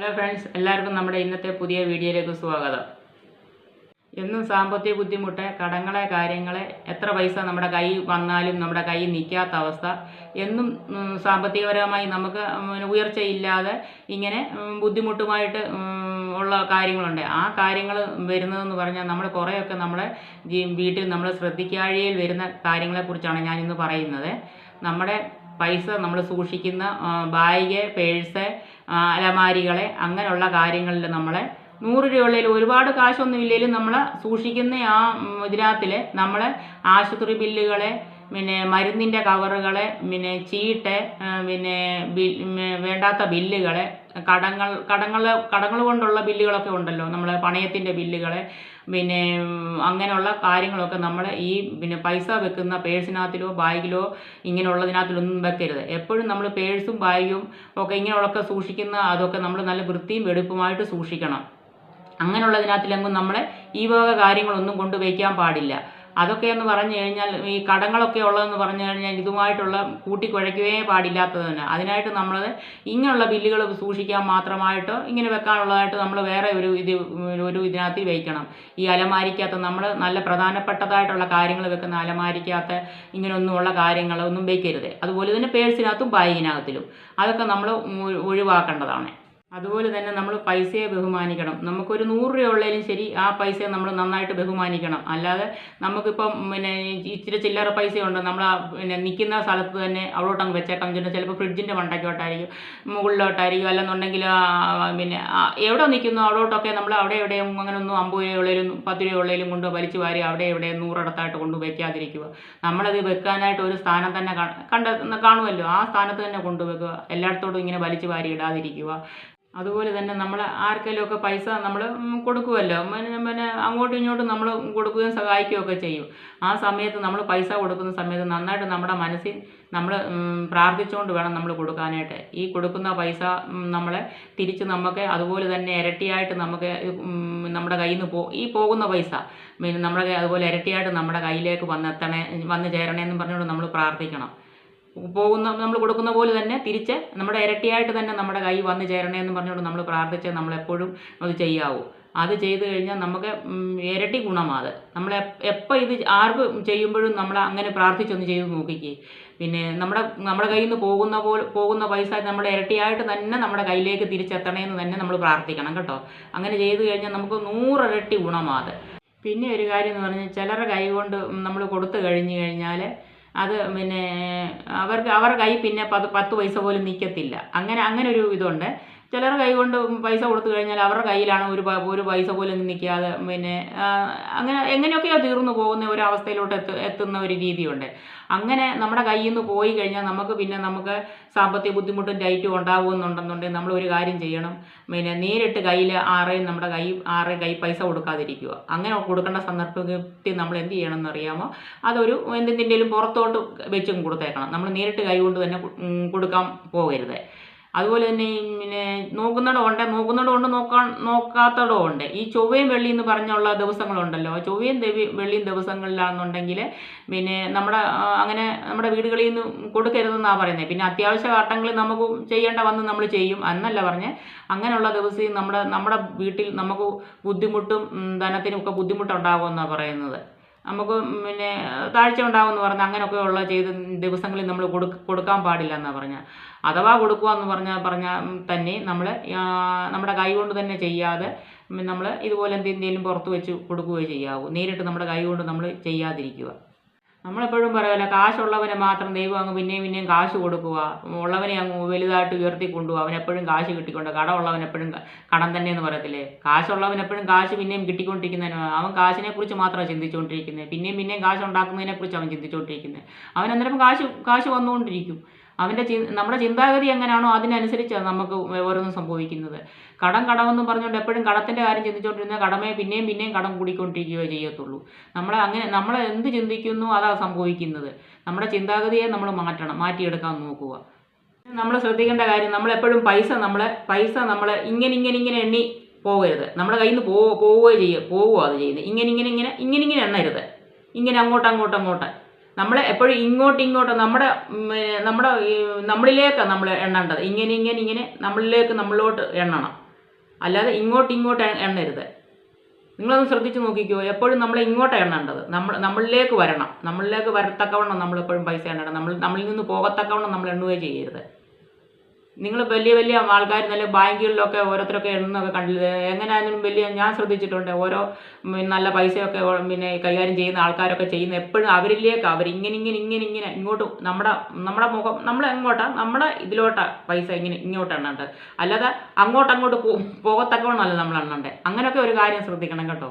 Hello friends എല്ലാവർക്കും നമ്മുടെ ഇന്നത്തെ പുതിയ വീഡിയോയിലേക്ക് സ്വാഗതം. എന്നും സാമ്പത്തിക ബുദ്ധിമുട്ട് കടങ്ങളെ കാര്യങ്ങളെ എത്ര പൈസ നമ്മുടെ കൈ വന്നാലും നമ്മുടെ കൈ നിൽക്കാത്ത അവസ്ഥ എന്നും സാമ്പത്തികപരമായി നമുക്ക് ഉയർച്ചയില്ലാതെ ഇങ്ങനെ ബുദ്ധിമുട്ടുമായിട്ട് ഉള്ള കാര്യങ്ങളുണ്ട്. ആ കാര്യങ്ങൾ വരുന്നതെന്ന് പറഞ്ഞാൽ നമ്മൾ കുറേയൊക്കെ നമ്മുടെ വീട്ടിൽ നമ്മൾ ശ്രദ്ധിക്കാഴികയിൽ വരുന്ന കാര്യങ്ങളെക്കുറിച്ചാണ് ഞാനിന്ന് പറയുന്നത്. നമ്മുടെ പൈസ നമ്മൾ സൂക്ഷിക്കുന്ന ബാഗ് പേഴ്സ് അലമാരികളെ അങ്ങനെയുള്ള കാര്യങ്ങളിൽ നമ്മളെ നൂറ് രൂപയിൽ ഒരുപാട് കാശൊന്നും ഇല്ലെങ്കിലും നമ്മൾ സൂക്ഷിക്കുന്ന ആ ഇതിനകത്തിൽ നമ്മൾ ആശുപത്രി ബില്ലുകളെ പിന്നെ മരുന്നിന്റെ കവറുകൾ പിന്നെ ചീട്ട് പിന്നെ വേണ്ടാത്ത ബില്ലുകൾ കടങ്ങൾ കടങ്ങൾ കടങ്ങൾ കൊണ്ടുള്ള ബില്ലുകളൊക്കെ ഉണ്ടല്ലോ നമ്മൾ പണയത്തിന്റെ ബില്ലുകൾ പിന്നെ അങ്ങനെയുള്ള കാര്യങ്ങളൊക്കെ നമ്മൾ ഈ പിന്നെ പൈസ വെക്കുന്ന പേഴ്സിനകത്തിലോ ബാഗിലോ ഇങ്ങനെയുള്ളതിനകത്തിലൊന്നും വെക്കരുത്. എപ്പോഴും നമ്മൾ പേഴ്സും ബാഗും ഒക്കെ ഇങ്ങനെയുള്ളതൊക്കെ സൂക്ഷിക്കുന്ന അതൊക്കെ നമ്മൾ നല്ല വൃത്തിയും വെടുപ്പുമായിട്ട് സൂക്ഷിക്കണം. അങ്ങനെയുള്ളതിനകത്തിലെങ്ങും നമ്മൾ ഈ വക കാര്യങ്ങളൊന്നും കൊണ്ടുവയ്ക്കാൻ പാടില്ല. അതൊക്കെ എന്ന് പറഞ്ഞു കഴിഞ്ഞാൽ ഈ കടങ്ങളൊക്കെ ഉള്ളതെന്ന് പറഞ്ഞു കഴിഞ്ഞാൽ ഇതുമായിട്ടുള്ള കൂട്ടിക്കുഴയ്ക്കുകയേ പാടില്ലാത്തത് തന്നെ. അതിനായിട്ട് നമ്മൾ ഇങ്ങനെയുള്ള ബില്ലുകൾ സൂക്ഷിക്കാൻ മാത്രമായിട്ട് ഇങ്ങനെ വെക്കാനുള്ളതായിട്ട് നമ്മൾ വേറെ ഒരു ഇത് ഒരു ഇതിനകത്ത് വയ്ക്കണം ഈ അലമാരിക്കകത്ത് നമ്മൾ നല്ല പ്രധാനപ്പെട്ടതായിട്ടുള്ള കാര്യങ്ങൾ വെക്കുന്ന അലമാരിക്കകത്ത് ഇങ്ങനെയൊന്നുമുള്ള കാര്യങ്ങളൊന്നും വയ്ക്കരുത് അതുപോലെ തന്നെ പേഴ്സിനകത്തും ബാഗിനകത്തിലും അതൊക്കെ നമ്മൾ ഒഴിവാക്കേണ്ടതാണ്. അതുപോലെ തന്നെ നമ്മൾ പൈസയെ ബഹുമാനിക്കണം. നമുക്കൊരു നൂറ് രൂപ ഉള്ളതിലും ശരി ആ പൈസയെ നമ്മൾ നന്നായിട്ട് ബഹുമാനിക്കണം. അല്ലാതെ നമുക്കിപ്പം പിന്നെ ഇച്ചിരി ചില്ലറ പൈസ ഉണ്ട് നമ്മൾ പിന്നെ നിൽക്കുന്ന സ്ഥലത്ത് തന്നെ അവിടോട്ടങ്ങ് വെച്ചേക്കാം. ചെന്നാൽ ചിലപ്പോൾ ഫ്രിഡ്ജിന്റെ മണ്ടയ്ക്കോട്ടായിരിക്കും മുകളിലോട്ടായിരിക്കും. അല്ലെന്നുണ്ടെങ്കിൽ പിന്നെ എവിടെ നിൽക്കുന്നു അവിടോട്ടൊക്കെ നമ്മൾ അവിടെ എവിടെയും അങ്ങനെ ഒന്നും അമ്പത് രൂപ ഉള്ളതിലും പത്ത് രൂപ ഉള്ളതിലും കൊണ്ട് വലിച്ചു വാരി അവിടെ എവിടെ നൂറിടത്തായിട്ട് കൊണ്ട് വയ്ക്കാതിരിക്കുക നമ്മളത് വെക്കാനായിട്ട് ഒരു സ്ഥാനം തന്നെ കണ്ട കാണുമല്ലോ. ആ സ്ഥാനത്ത് തന്നെ കൊണ്ടുവെക്കുക എല്ലായിടത്തോട്ടും ഇങ്ങനെ വലിച്ചു വാരി ഇടാതിരിക്കുക. അതുപോലെ തന്നെ നമ്മൾ ആർക്കെങ്കിലും ഒക്കെ പൈസ നമ്മൾ കൊടുക്കുമല്ലോ പിന്നെ പിന്നെ അങ്ങോട്ടും ഇങ്ങോട്ടും നമ്മൾ കൊടുക്കുകയും സഹായിക്കുകയും ഒക്കെ ചെയ്യും. ആ സമയത്ത് നമ്മൾ പൈസ കൊടുക്കുന്ന സമയത്ത് നന്നായിട്ട് നമ്മുടെ മനസ്സിൽ നമ്മൾ പ്രാർത്ഥിച്ചുകൊണ്ട് വേണം നമ്മൾ കൊടുക്കാനായിട്ട്. ഈ കൊടുക്കുന്ന പൈസ നമ്മളെ തിരിച്ച് നമുക്ക് അതുപോലെ തന്നെ ഇരട്ടിയായിട്ട് നമുക്ക് നമ്മുടെ കയ്യിൽ നിന്ന് പോ ഈ പോകുന്ന പൈസ പിന്നെ നമ്മുടെ അതുപോലെ ഇരട്ടിയായിട്ട് നമ്മുടെ കയ്യിലേക്ക് വന്നെത്തണേ വന്ന് ചേരണേ എന്ന് പറഞ്ഞുകൊണ്ട് നമ്മൾ പ്രാർത്ഥിക്കണം. പോകുന്ന നമ്മൾ കൊടുക്കുന്ന പോലെ തന്നെ തിരിച്ച് നമ്മുടെ ഇരട്ടിയായിട്ട് തന്നെ നമ്മുടെ കൈ വന്ന് ചേരണേ എന്ന് പറഞ്ഞുകൊണ്ട് നമ്മൾ പ്രാർത്ഥിച്ച് നമ്മളെപ്പോഴും അത് ചെയ്യാവൂ. അത് ചെയ്തു കഴിഞ്ഞാൽ നമുക്ക് ഇരട്ടി ഗുണമാണ് നമ്മൾ എപ്പോൾ ഇത് ആർക്ക് ചെയ്യുമ്പോഴും നമ്മൾ അങ്ങനെ പ്രാർത്ഥിച്ചൊന്ന് ചെയ്ത് നോക്കിക്കേ. പിന്നെ നമ്മുടെ നമ്മുടെ കയ്യിൽ നിന്ന് പോകുന്ന പോലെ പോകുന്ന പൈസ നമ്മുടെ ഇരട്ടിയായിട്ട് തന്നെ നമ്മുടെ കയ്യിലേക്ക് തിരിച്ചെത്തണമെന്ന് തന്നെ നമ്മൾ പ്രാർത്ഥിക്കണം കേട്ടോ. അങ്ങനെ ചെയ്തു കഴിഞ്ഞാൽ നമുക്ക് നൂറിരട്ടി ഗുണമാണ് പിന്നെ ഒരു കാര്യം എന്ന് പറഞ്ഞാൽ ചിലരുടെ കൈ കൊണ്ട് നമ്മൾ കൊടുത്തു കഴിഞ്ഞു കഴിഞ്ഞാൽ അത് പിന്നെ അവർക്ക് അവരുടെ കൈ പിന്നെ പത്ത് പത്ത് പൈസ പോലും നിൽക്കത്തില്ല. അങ്ങനെ അങ്ങനെ ഒരു ഇതുണ്ട്. ചിലർ കൈ കൊണ്ട് പൈസ കൊടുത്തു കഴിഞ്ഞാൽ അവരുടെ കയ്യിലാണ് ഒരു ഒരു പൈസ പോലും നിൽക്കാതെ പിന്നെ അങ്ങനെ എങ്ങനെയൊക്കെയോ തീർന്നു പോകുന്ന ഒരു അവസ്ഥയിലോട്ട് എത്തു എത്തുന്ന ഒരു രീതിയുണ്ട്. അങ്ങനെ നമ്മുടെ കയ്യിൽ നിന്ന് പോയി കഴിഞ്ഞാൽ നമുക്ക് പിന്നെ നമുക്ക് സാമ്പത്തിക ബുദ്ധിമുട്ടും ഡൈറ്റും ഉണ്ടാവുമെന്നുണ്ടെന്നുണ്ടെങ്കിൽ നമ്മൾ ഒരു കാര്യം ചെയ്യണം. പിന്നെ നേരിട്ട് കയ്യിൽ ആരെയും നമ്മുടെ കൈ ആറേ കൈ പൈസ കൊടുക്കാതിരിക്കുക. അങ്ങനെ കൊടുക്കേണ്ട സന്ദർഭത്തിൽ നമ്മൾ എന്ത് ചെയ്യണം എന്നറിയാമോ അതൊരു എന്തെങ്കിലും പുറത്തോട്ട് വെച്ചും കൊടുത്തേക്കണം. നമ്മൾ നേരിട്ട് കൈ കൊണ്ട് തന്നെ കൊടുക്കാൻ പോകരുത്. അതുപോലെ തന്നെ പിന്നെ നോക്കുന്നിടം ഉണ്ട്. നോക്കുന്നിടം ഉണ്ട് നോക്കാൻ നോക്കാത്തടം ഉണ്ട്. ഈ ചൊവ്വയും വെള്ളി എന്ന് പറഞ്ഞുള്ള ദിവസങ്ങളുണ്ടല്ലോ. ചൊവ്വയും ദേവി വെള്ളിയും ദിവസങ്ങളിലാണെന്നുണ്ടെങ്കിൽ പിന്നെ നമ്മുടെ അങ്ങനെ നമ്മുടെ വീടുകളിൽ നിന്ന് കൊടുക്കരുതെന്നാണ് പറയുന്നത് പിന്നെ അത്യാവശ്യ ഘട്ടങ്ങളിൽ നമുക്ക് ചെയ്യേണ്ട വന്ന് നമ്മൾ ചെയ്യും. എന്നല്ല പറഞ്ഞ്. അങ്ങനെയുള്ള ദിവസം നമ്മുടെ നമ്മുടെ വീട്ടിൽ നമുക്ക് ബുദ്ധിമുട്ടും ധനത്തിനും ഒക്കെ ബുദ്ധിമുട്ടുണ്ടാകുമെന്നാണ് പറയുന്നത്. നമുക്ക് പിന്നെ താഴ്ച ഉണ്ടാകുമെന്ന് പറഞ്ഞാൽ അങ്ങനെയൊക്കെയുള്ള ചെയ്ത ദിവസങ്ങളിൽ നമ്മൾ കൊടുക്ക കൊടുക്കാൻ പാടില്ല എന്നാണ് പറഞ്ഞാൽ അഥവാ കൊടുക്കുക എന്ന് പറഞ്ഞാൽ പറഞ്ഞാൽ തന്നെ നമ്മൾ നമ്മുടെ കൈ കൊണ്ട് തന്നെ ചെയ്യാതെ നമ്മൾ ഇതുപോലെ എന്തെങ്കിലും പുറത്ത് വെച്ച് കൊടുക്കുകയോ ചെയ്യാവൂ. നേരിട്ട് നമ്മുടെ കൈ കൊണ്ട് നമ്മൾ ചെയ്യാതിരിക്കുക. നമ്മളെപ്പോഴും പറയുമല്ലോ കാശുള്ളവനെ മാത്രം ദൈവം അങ്ങ് പിന്നെയും പിന്നെയും കാശ് കൊടുക്കുക ഉള്ളവനെ അങ്ങ് വലുതായിട്ട് ഉയർത്തി കൊണ്ടുപോകുക അവൻ എപ്പോഴും കാശ് കിട്ടിക്കൊണ്ട് കടമുള്ളവൻ എപ്പോഴും കടം തന്നെ എന്ന് പറയത്തില്ലേ? കാശുള്ളവൻ എപ്പോഴും കാശ് പിന്നെയും കിട്ടിക്കൊണ്ടിരിക്കുന്നതിന് അവൻ കാശിനെ കുറിച്ച് മാത്രമാണ് ചിന്തിച്ചുകൊണ്ടിരിക്കുന്നത് പിന്നെയും പിന്നെയും കാശ് ഉണ്ടാക്കുന്നതിനെ കുറിച്ച് അവൻ ചിന്തിച്ചുകൊണ്ടിരിക്കുന്നത് അവൻ അന്നേരം കാശ് കാശ് വന്നുകൊണ്ടിരിക്കും. അവന്റെ ചി നമ്മുടെ ചിന്താഗതി എങ്ങനെയാണോ അതിനനുസരിച്ചാണ് നമുക്ക് ഓരോന്നും സംഭവിക്കുന്നത്. കടം കടമെന്ന് പറഞ്ഞുകൊണ്ട് എപ്പോഴും കടത്തിന്റെ കാര്യം ചിന്തിച്ചുകൊണ്ടിരുന്നാൽ കടമേ പിന്നെയും പിന്നെയും കടം കൂടിക്കൊണ്ടിരിക്കുകയോ ചെയ്യത്തുള്ളൂ. നമ്മൾ അങ്ങനെ നമ്മൾ എന്ത് ചിന്തിക്കുന്നു അതാണ് സംഭവിക്കുന്നത്. നമ്മുടെ ചിന്താഗതിയെ നമ്മൾ മാറ്റണം മാറ്റിയെടുക്കാൻ നോക്കുക. നമ്മൾ ശ്രദ്ധിക്കേണ്ട കാര്യം നമ്മളെപ്പോഴും പൈസ നമ്മൾ പൈസ നമ്മൾ ഇങ്ങനെ ഇങ്ങനെ ഇങ്ങനെ എണ്ണി പോകരുത്. നമ്മുടെ കയ്യിൽ നിന്ന് പോവുക പോവുകയോ ചെയ്യുക പോവുക അത് ചെയ്യുന്നത്. ഇങ്ങനെ ഇങ്ങനെ ഇങ്ങനെ ഇങ്ങനെ ഇങ്ങനെ എണ്ണരുത്. ഇങ്ങനെ അങ്ങോട്ട് അങ്ങോട്ട് അങ്ങോട്ട്. നമ്മൾ എപ്പോഴും ഇങ്ങോട്ട് ഇങ്ങോട്ട് നമ്മുടെ നമ്മുടെ നമ്മളിലേക്കാണ് നമ്മൾ എണ്ണേണ്ടത്. ഇങ്ങനെ ഇങ്ങനെ ഇങ്ങനെ നമ്മളിലേക്ക് നമ്മളിലോട്ട് എണ്ണണം. അല്ലാതെ ഇങ്ങോട്ട് ഇങ്ങോട്ട് എണ്ണരുത്. നിങ്ങളൊന്ന് ശ്രദ്ധിച്ച് നോക്കിക്കോ. എപ്പോഴും നമ്മൾ ഇങ്ങോട്ട് എണ്ണേണ്ടത്. നമ്മൾ നമ്മളിലേക്ക് വരണം. നമ്മളിലേക്ക് വരത്തക്കവണ്ണം നമ്മളെപ്പോഴും പൈസ എണ്ണണം. നമ്മൾ നമ്മളിൽ നിന്ന് പോകത്തക്കവണ്ണം നമ്മൾ എണ്ണുകയും ചെയ്യരുത്. നിങ്ങൾ വലിയ വലിയ ആൾക്കാർ നല്ല ബാങ്കുകളിലൊക്കെ ഓരോരുത്തരൊക്കെ എണ്ണൊക്കെ കണ്ടില്ലേ? എങ്ങനെയായാലും വലിയ ഞാൻ ശ്രദ്ധിച്ചിട്ടുണ്ട്. ഓരോ നല്ല പൈസയൊക്കെ പിന്നെ കൈകാര്യം ചെയ്യുന്ന ആൾക്കാരൊക്കെ ചെയ്യുന്ന എപ്പോഴും അവരിലേക്ക് അവർ ഇങ്ങനെ ഇങ്ങനെ ഇങ്ങനെ ഇങ്ങനെ ഇങ്ങോട്ട് നമ്മുടെ നമ്മുടെ മുഖം നമ്മൾ എങ്ങോട്ടാണ് നമ്മുടെ ഇതിലോട്ടാണ് പൈസ ഇങ്ങനെ ഇങ്ങോട്ട് അല്ലാതെ അങ്ങോട്ട് അങ്ങോട്ട് പോകത്തക്കവണ്ണമല്ല നമ്മൾ എണ്ണണ്ടേ. അങ്ങനെയൊക്കെ ഒരു കാര്യം ശ്രദ്ധിക്കണം കേട്ടോ.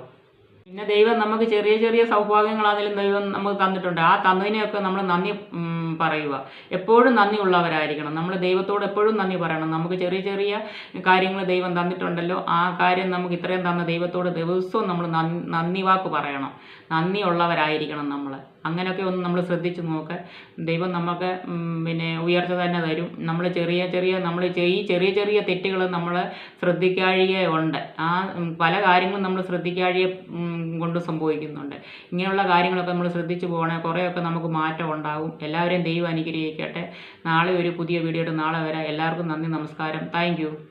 പിന്നെ ദൈവം നമുക്ക് ചെറിയ ചെറിയ സൗഭാഗ്യങ്ങളാണെങ്കിലും ദൈവം നമുക്ക് തന്നിട്ടുണ്ട്. ആ തന്നതിനെയൊക്കെ നമ്മൾ നന്ദി പറയുക. എപ്പോഴും നന്ദിയുള്ളവരായിരിക്കണം. നമ്മൾ ദൈവത്തോട് എപ്പോഴും നന്ദി പറയണം. നമുക്ക് ചെറിയ ചെറിയ കാര്യങ്ങൾ ദൈവം തന്നിട്ടുണ്ടല്ലോ. ആ കാര്യം നമുക്ക് ഇത്രയും തന്ന ദൈവത്തോട് ദിവസവും നമ്മൾ നന്ദി വാക്ക് പറയണം. നന്ദിയുള്ളവരായിരിക്കണം നമ്മൾ അങ്ങനെയൊക്കെ ഒന്ന് നമ്മൾ ശ്രദ്ധിച്ച് നോക്ക്. ദൈവം നമുക്ക് പിന്നെ ഉയർച്ച തന്നെ തരും. നമ്മൾ ചെറിയ ചെറിയ നമ്മൾ ഈ ചെറിയ ചെറിയ തെറ്റുകൾ നമ്മൾ ശ്രദ്ധിക്കാഴികെ ഉണ്ട്. ആ പല കാര്യങ്ങളും നമ്മൾ ശ്രദ്ധിക്കാഴികെ കൊണ്ട് സംഭവിക്കുന്നുണ്ട്. ഇങ്ങനെയുള്ള കാര്യങ്ങളൊക്കെ നമ്മൾ ശ്രദ്ധിച്ചു പോകണേ കുറേയൊക്കെ നമുക്ക് മാറ്റം ഉണ്ടാകും. എല്ലാവരെയും ദൈവം അനുഗ്രഹിക്കട്ടെ. നാളെ ഒരു പുതിയ വീഡിയോ നാളെ വരെ. എല്ലാവർക്കും നന്ദി നമസ്കാരം. താങ്ക്